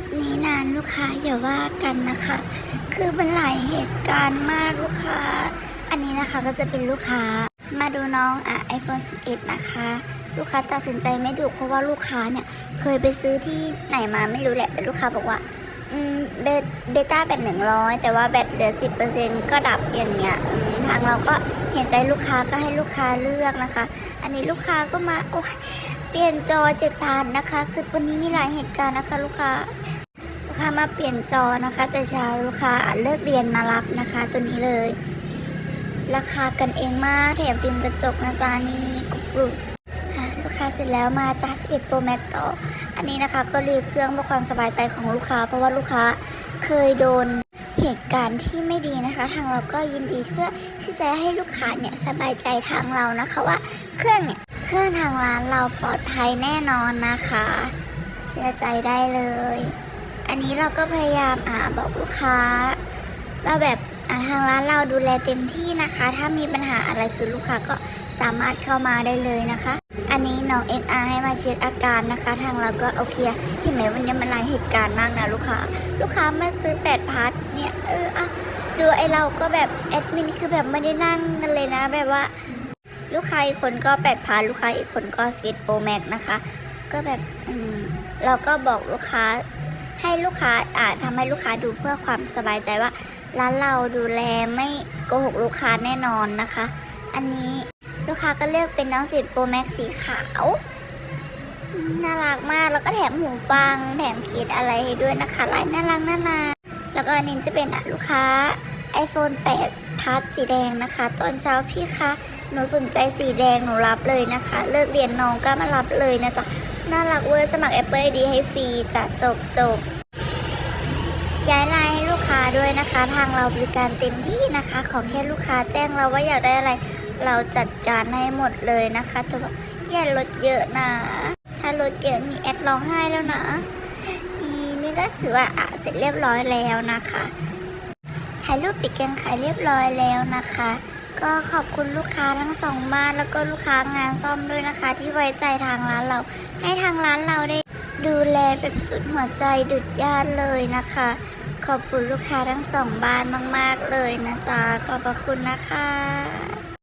ปนี้นานลูกค้าอย่าว่ากันนะคะ คือมันหลายเหตุการณ์มากลูกค้า อันนี้นะคะก็จะเป็นลูกค้ามาดูน้องอะ iPhone 11 นะคะ ลูกค้าตัดสินใจไม่ถูกเพราะว่าลูกค้าเนี่ยเคยไปซื้อที่ไหนมาไม่รู้แหละ แต่ลูกค้าบอกว่าอืมเบต้าแบตหนึ่งร้อยแต่ว่าแบตเหลือสิบเปอร์เซ็นก็ดับอย่างเงี้ยทางเราก็เห็นใจลูกค้าก็ให้ลูกค้าเลือกนะคะ อันนี้ลูกค้าก็มาโอ้ยเปลี่ยนจอเจ็ดพันนะคะ คือวันนี้มีหลายเหตุการณ์นะคะ ลูกค้า ค้ามาเปลี่ยนจอนะคะแต่เช้าลูกค้าเลิกเรียนมารับนะคะ ตัวนี้เลย ราคากันเองมากแถมฟิล์มกระจกนะจ๊ะนี่กรุบกรุบลูกค้าเสร็จแล้วมาจ้า11 Pro Max ต่อ อันนี้นะคะก็รีเครื่องเพื่อความสบายใจของลูกค้า เพราะว่าลูกค้าเคยโดนเหตุการณ์ที่ไม่ดีนะคะ ทางเราก็ยินดีเพื่อที่จะให้ลูกค้าเนี่ยสบายใจทางเรานะคะว่าเครื่องเนี่ยเครื่องทางร้านเราปลอดภัยแน่นอนนะคะ เชื่อใจได้เลย อันนี้เราก็พยายามอ่าบอกลูกค้าว่าแบบทางร้านเราดูแลเต็มที่นะคะ ถ้ามีปัญหาอะไรคือลูกค้าก็สามารถเข้ามาได้เลยนะคะ อันนี้น้องเอ็กอาให้มาเช็คอาการนะคะ ทางเราก็โอเคเห็นไหมวันนี้มันหลายเหตุการณ์มากนะลูกค้า ลูกค้ามาซื้อแปดพาร์ทเนี่ยเอออะดูไอเราก็แบบแอดมินคือแบบไม่ได้นั่งกันเลยนะแบบว่า ลูกค้าอีกคนก็แปดพาร์ทลูกค้าอีกคนก็สวิตโปรแม็กนะคะ ก็แบบเราก็บอกลูกค้า ให้ลูกค้าอ่าทำให้ลูกค้าดูเพื่อความสบายใจว่าร้านเราดูแลไม่โกหกลูกค้าแน่นอนนะคะ อันนี้ลูกค้าก็เลือกเป็นน้องสิบโปรแม็กสีขาวน่ารักมากแล้วก็แถมหูฟัง แถมคิดอะไรให้ด้วยนะคะลายน่ารักน่ารักแล้วก็อันนี้จะเป็นลูกค้า iPhone 8พาร์ทสีแดงนะคะ ตอนเช้าพี่คะหนูสนใจสีแดงหนูรับเลยนะคะ เลิกเรียนน้องก็มารับเลยนะจ๊ะ น่ารักเวอร์สมัคร Apple ID ให้ฟรีจะจบจบย้ายไลน์ให้ลูกค้าด้วยนะคะ ทางเราบริการเต็มที่นะคะ ขอแค่ลูกค้าแจ้งเราว่าอยากได้อะไร เราจัดการให้หมดเลยนะคะแต่ว่าอย่าลดเยอะนะ ถ้าลดเยอะนี่แอดร้องไห้แล้วนะนี่นี่ก็ถือว่าอะเสร็จเรียบร้อยแล้วนะคะถ่ายรูปปิดกันขายเรียบร้อยแล้วนะคะ ก็ขอบคุณลูกค้าทั้งสองบ้านแล้วก็ลูกค้างานซ่อมด้วยนะคะ ที่ไว้ใจทางร้านเรา ให้ทางร้านเราได้ดูแลแบบสุดหัวใจดุดญาติเลยนะคะ ขอบคุณลูกค้าทั้งสองบ้านมาก ๆ เลยนะจ๊ะขอบพระคุณนะคะ